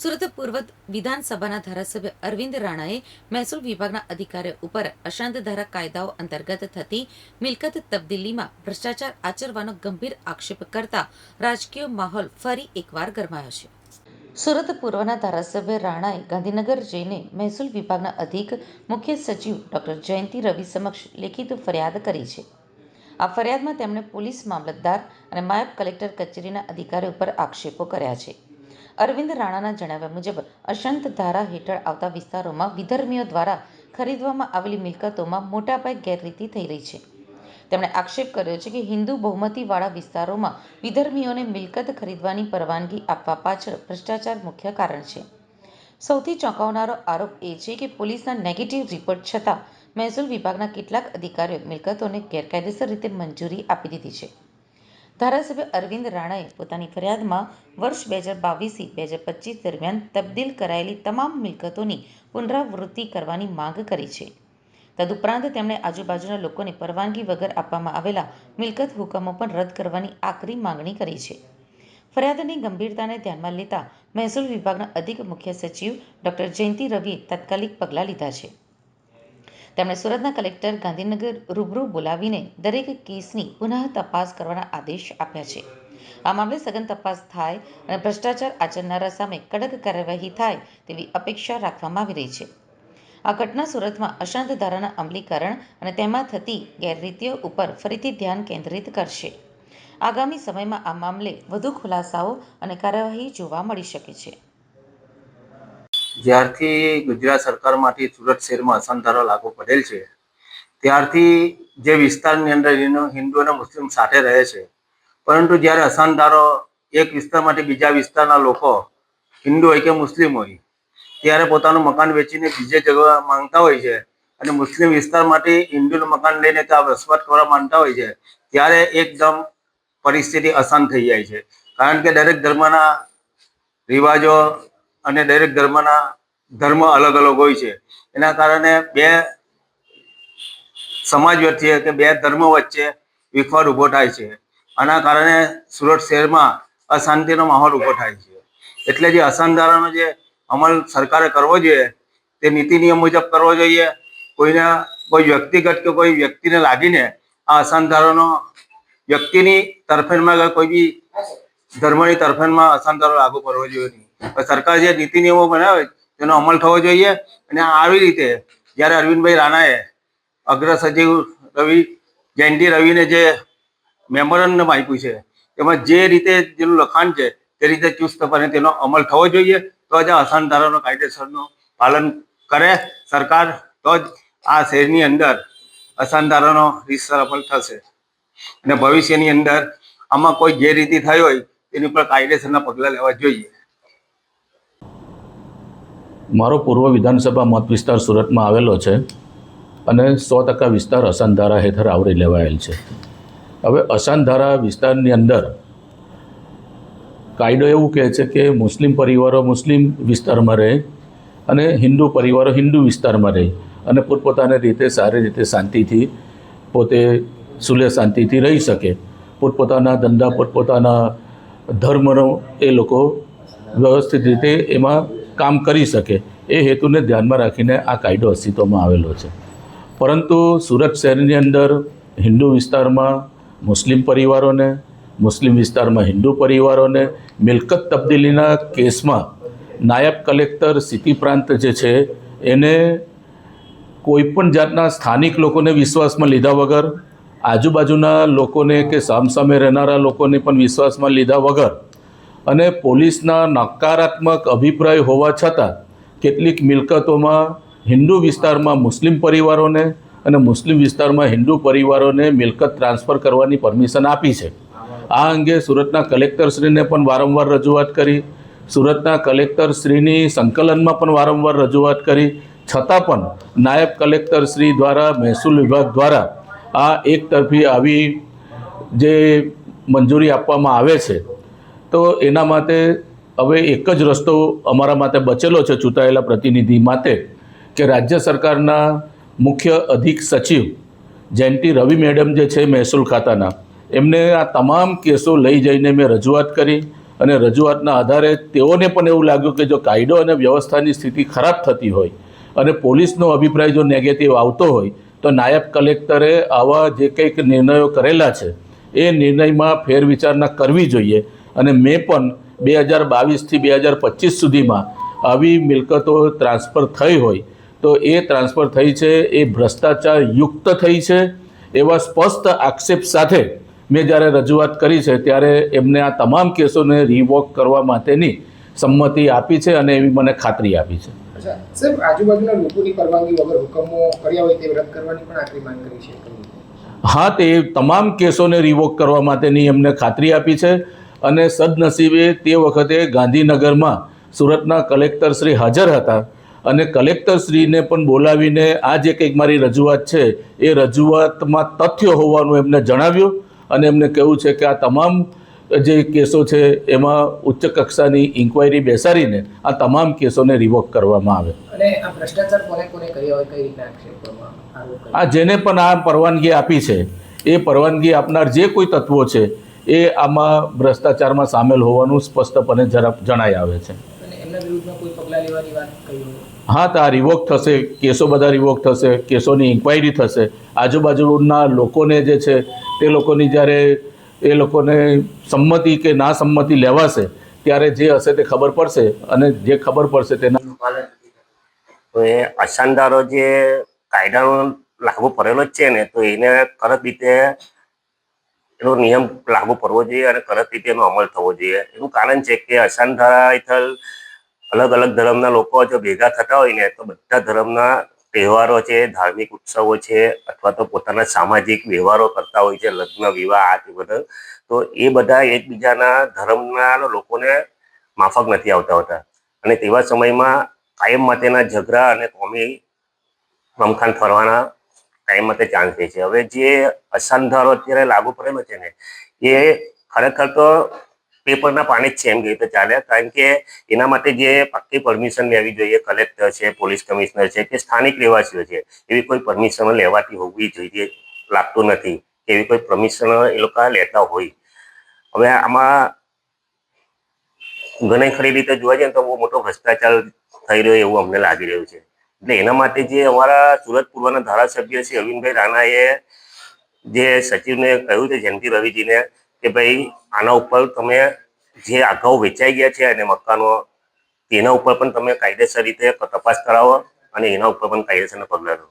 સુરત પૂર્વ વિધાનસભાના ધારાસભ્ય અરવિંદ રાણાએ મહેસૂલ વિભાગના અધિકારીઓ ઉપર અશાંત ધારા કાયદાઓ અંતર્ગત થતી મિલકત તબદીલીમાં ભ્રષ્ટાચાર આચરવાનો ગંભીર આક્ષેપ કરતા રાજકીય માહોલ ફરી એકવાર ગરમાયો છે. સુરત પૂર્વના ધારાસભ્ય રાણાએ ગાંધીનગર જઈને મહેસૂલ વિભાગના અધિક મુખ્ય સચિવ ડોક્ટર જયંતિ રવિ સમક્ષ લેખિત ફરિયાદ કરી છે. આ ફરિયાદમાં તેમણે પોલીસ મામલતદાર અને નાયબ કલેક્ટર કચેરીના અધિકારીઓ પર આક્ષેપો કર્યા છે. અરવિંદ રાણાના જણાવ્યા મુજબ, અશાંત ધારા હેઠળ આવતા વિસ્તારોમાં વિધર્મીઓ દ્વારા ખરીદવામાં આવેલી મિલકતોમાં મોટા પાયે ગેરરીતિ થઈ રહી છે. તેમણે આક્ષેપ કર્યો છે કે હિન્દુ બહુમતીવાળા વિસ્તારોમાં વિધર્મીઓને મિલકત ખરીદવાની પરવાનગી આપવા પાછળ ભ્રષ્ટાચાર મુખ્ય કારણ છે. સૌથી ચોંકાવનારો આરોપ એ છે કે પોલીસના નેગેટિવ રિપોર્ટ છતાં મહેસૂલ વિભાગના કેટલાક અધિકારીઓ મિલકતોને ગેરકાયદેસર રીતે મંજૂરી આપી દીધી છે. ધારાસભ્ય અરવિંદ રાણાએ પોતાની ફરિયાદમાં વર્ષ બે હજાર બાવીસથી બે હજાર પચીસ દરમિયાન તબદીલ કરાયેલી તમામ મિલકતોની પુનરાવૃત્તિ કરવાની માંગ કરી છે. તદુપરાંત તેમણે આજુબાજુના લોકોને પરવાનગી વગર આપવામાં આવેલા મિલકત હુકમો પણ રદ કરવાની આકરી માંગણી કરી છે. ફરિયાદની ગંભીરતાને ધ્યાનમાં લેતા મહેસૂલ વિભાગના અધિક મુખ્ય સચિવ ડોક્ટર જયંતિ રવિએ તાત્કાલિક પગલાં લીધા છે. તેમણે સુરતના કલેક્ટર ગાંધીનગર રૂબરૂ બોલાવીને દરેક કેસની પુનઃ તપાસ કરવાના આદેશ આપ્યા છે. આ મામલે સઘન તપાસ થાય અને ભ્રષ્ટાચાર આચરનારા સામે કડક કાર્યવાહી થાય તેવી અપેક્ષા રાખવામાં આવી રહી છે. આ ઘટના સુરતમાં અશાંત ધારાના અમલીકરણ અને તેમાં થતી ગેરરીતિઓ ઉપર ફરીથી ધ્યાન કેન્દ્રિત કરશે. આગામી સમયમાં આ મામલે વધુ ખુલાસાઓ અને કાર્યવાહી જોવા મળી શકે છે. જ્યારથી ગુજરાત સરકારમાંથી સુરત શહેરમાં અસંધારો લાગુ પડેલ છે, ત્યારથી જે વિસ્તારની અંદર હિન્દુ- અને મુસ્લિમ સાથે રહે છે, પરંતુ જ્યારે અસંધારો એક વિસ્તારમાંથી બીજા વિસ્તારના લોકો હિન્દુ હોય કે મુસ્લિમ હોય, ત્યારે પોતાનું મકાન વેચીને બીજે જગવા માંગતા હોય છે અને મુસ્લિમ વિસ્તારમાંથી હિન્દુનું મકાન લઈને ત્યાં વસવાટ કરવા માંગતા હોય છે, ત્યારે એકદમ પરિસ્થિતિ અશાંત થઈ જાય છે. કારણ કે દરેક ધર્મના રિવાજો અને દરેક ધર્મના ધર્મ અલગ અલગ હોય છે. એના કારણે બે સમાજ વચ્ચે કે બે ધર્મ વચ્ચે વિખવાદ ઊભો થાય છે. આના કારણે સુરત શહેરમાં અશાંતિનો માહોલ ઊભો થાય છે. એટલે જે અસંધારાનો જે અમલ સરકારે કરવો જોઈએ, તે નીતિ નિયમ મુજબ કરવો જોઈએ. કોઈને કોઈ વ્યક્તિગત કે કોઈ વ્યક્તિને લાગીને આ અસંધારાનો વ્યક્તિની તરફેણમાં કોઈ બી ધર્મની તરફેણમાં અસંધારો લાગુ કરવો જોઈએ નહીં. સરકાર જે નીતિ નિયમો બનાવે તેનો અમલ થવો જોઈએ અને આવી રીતે જ્યારે અરવિંદભાઈ રાણાએ અગ્ર સચિવ રવિ, જયંતિ રવિને જે મેમોરન્ડમ આપ્યું છે એમાં જે રીતે જેનું લખાણ છે તે રીતે ચુસ્તપણે તેનો અમલ થવો જોઈએ, તો જ આ અસંધારાનો કાયદેસરનું પાલન કરે સરકાર, તો જ આ શહેરની અંદર અસંધારાનો રીતસર અમલ થશે. અને ભવિષ્યની અંદર આમાં કોઈ ગેરરીતિ થઈ હોય તેની પર કાયદેસરના પગલાં લેવા જોઈએ. મારો પૂર્વ વિધાનસભા મત વિસ્તાર સુરતમાં આવેલો છે અને સો ટકા વિસ્તાર અસાનધારા હેઠળ આવરી લેવાયેલ છે. હવે અસાનધારા વિસ્તારની અંદર કાયદો એવું કહે છે કે મુસ્લિમ પરિવારો મુસ્લિમ વિસ્તારમાં રહે અને હિન્દુ પરિવારો હિન્દુ વિસ્તારમાં રહે અને પોતપોતાની રીતે સારી રીતે શાંતિથી પોતે સુલે શાંતિથી રહી શકે. પોતપોતાના ધંધા, પોતપોતાના ધર્મનો એ લોકો વ્યવસ્થિત રીતે એમાં કામ કરી શકે, એ હેતુને ધ્યાનમાં રાખીને આ કાયદો અસ્તિત્વમાં આવેલો છે. પરંતુ સુરત શહેરની અંદર હિન્દુ વિસ્તારમાં મુસ્લિમ પરિવારોને, મુસ્લિમ વિસ્તારમાં હિન્દુ પરિવારોને મિલકત તબદીલીના કેસમાં નાયબ કલેક્ટર સિટી પ્રાંત જે છે, એને કોઈપણ જાતના સ્થાનિક લોકોને વિશ્વાસમાં લીધા વગર, આજુબાજુના લોકોને કે સામસામે રહેનારા લોકોને પણ વિશ્વાસમાં લીધા વગર અને પોલીસના નકારાત્મક અભિપ્રાય હોવા છતાં કેટલીક મિલકતોમાં હિન્દુ વિસ્તારમાં મુસ્લિમ પરિવારોને અને મુસ્લિમ વિસ્તારમાં હિન્દુ પરિવારોને મિલકત ટ્રાન્સફર કરવાની પરમિશન આપી છે. આ અંગે સુરતના કલેક્ટરશ્રીને પણ વારંવાર રજૂઆત કરી, સુરતના કલેક્ટરશ્રીની સંકલનમાં પણ વારંવાર રજૂઆત કરી, છતાં પણ નાયબ કલેક્ટરશ્રી દ્વારા મહેસૂલ વિભાગ દ્વારા આ એક તરફી આવી જે મંજૂરી આપવામાં આવે છે તો એના માટે હવે એક જ રસ્તો અમારા માટે બચેલો છે ચૂંટાયેલા પ્રતિનિધિ માટે કે રાજ્ય સરકારના મુખ્ય અધિક સચિવ જયંતિ રવિ મેડમ જે છે મહેસૂલ ખાતાના, એમને આ તમામ કેસો લઈ જઈને મેં રજૂઆત કરી અને રજૂઆતના આધારે તેઓને પણ એવું લાગ્યું કે જો કાયદો અને વ્યવસ્થાની સ્થિતિ ખરાબ થતી હોય અને પોલીસનો અભિપ્રાય જો નેગેટિવ આવતો હોય, તો નાયબ કલેક્ટરે આવા જે કંઈક નિર્ણયો કરેલા છે, એ નિર્ણયમાં ફેરવિચારણા કરવી જોઈએ. અને મેં પણ બે હજાર બાવીસથી બે હજાર પચીસ સુધીમાં આવી મિલકતો ટ્રાન્સફર થઈ હોય તો એ ટ્રાન્સફર થઈ છે એ ભ્રષ્ટાચાર યુક્ત થઈ છે એવા સ્પષ્ટ આક્ષેપ સાથે મેં જ્યારે રજૂઆત કરી છે ત્યારે એમને આ તમામ કેસોને રિવોક કરવા માટેની સંમતિ આપી છે અને એવી મને ખાતરી આપી છે. સાહેબ આજુબાજુના લોકોની પરવાનગી વગર હુકમો કર્યા હોય તે રદ કરવાની પણ આખરી માંગ કરી છે. હા તે તમામ કેસોને રિવોક કરવા માટેની એમને ખાતરી આપી છે. અને સદનસીબે તે વખતે ગાંધીનગરમાં સુરતના કલેક્ટર શ્રી હાજર હતા અને કલેક્ટરશ્રીને પણ બોલાવીને આ જે કંઈક મારી રજૂઆત છે એ રજૂઆતમાં તથ્ય હોવાનું એમને જણાવ્યું અને એમને કહ્યું છે કે આ તમામ જે કેસો છે એમાં ઉચ્ચ કક્ષાની ઇન્ક્વાયરી બેસાડીને આ તમામ કેસોને રિવોક કરવામાં આવે અને આ ભ્રષ્ટાચાર કોને કોને કર્યા હોય કઈ રીતના આક્ષેપ કરવામાં આરોપ કર્યો? આ જેને પણ આ પરવાનગી આપી છે એ પરવાનગી આપનાર જે કોઈ તત્વો છે એ આમાં ભ્રષ્ટાચારમાં સામેલ હોવાનું સ્પષ્ટપણે જરા જણાઈ આવે છે. અને એમના વિરુદ્ધમાં કોઈ પગલાં લેવાની વાત કહી હોય? હા તો આ રિવોક થશે કેસો બધા રિવોક થશે કેસોની ઇન્ક્વાયરી થશે. આજુબાજુના લોકોને જે છે તે લોકોની જ્યારે એ લોકોને સંમતિ કે ના સંમતિ લેવાશે ત્યારે જે હશે તે ખબર પડશે અને જે ખબર પડશે તેના તો એ અશાનદારો જે કાયદાનો લાગુ પડેલો જ છે ને તો એને કડક રીતે એનો નિયમ લાગુ પડવો જોઈએ અને કડક રીતે એનો અમલ થવો જોઈએ. એનું કારણ છે કે અશાનધારા હેઠળ અલગ અલગ ધર્મના લોકો જો ભેગા થતા હોય ને, તો બધા ધર્મના તહેવારો છે, ધાર્મિક ઉત્સવો છે, અથવા તો પોતાના સામાજિક વ્યવહારો કરતા હોય છે, લગ્ન, વિવાહ, આ તે બધા, તો એ બધા એકબીજાના ધર્મના લોકોને માફક નથી આવતા હોતા. અને તેવા સમયમાં કાયમ માટેના ઝઘડા અને કોમી રમખાન ફરવાના કાયમ માટે ચાન્સ દે છે. હવે જે અસંધારો અત્યારે લાગુ પડેલો છે ને, એ ખરેખર તો પેપરના પાણી જ છે એમ કહીએ તો ચાલે. કારણ કે એના માટે જે પાક્કી પરમિશન લેવી જોઈએ કલેક્ટર છે પોલીસ કમિશનર છે કે સ્થાનિક રહેવાસીઓ છે, એવી કોઈ પરમિશન લેવાતી હોવી જોઈએ, લાગતું નથી. એવી કોઈ પરમિશન એ લોકો લેતા હોય. હવે આમાં ઘણી ખરી રીતે જોવા જઈએ તો બહુ મોટો ભ્રષ્ટાચાર થઈ રહ્યો એવું અમને લાગી રહ્યું છે. એટલે એના માટે જે અમારા સુરત પૂર્વના ધારાસભ્ય છે અરવિંદભાઈ રાણાએ જે સચિવને કહ્યું છે, જયંતિ રવિજીને, કે ભાઈ, આના ઉપર તમે જે અગાઉ વેચાઈ ગયા છે અને મકાનો, તેના ઉપર પણ તમે કાયદેસર રીતે તપાસ કરાવો અને એના ઉપર પણ કાયદેસરના પગલાં લો.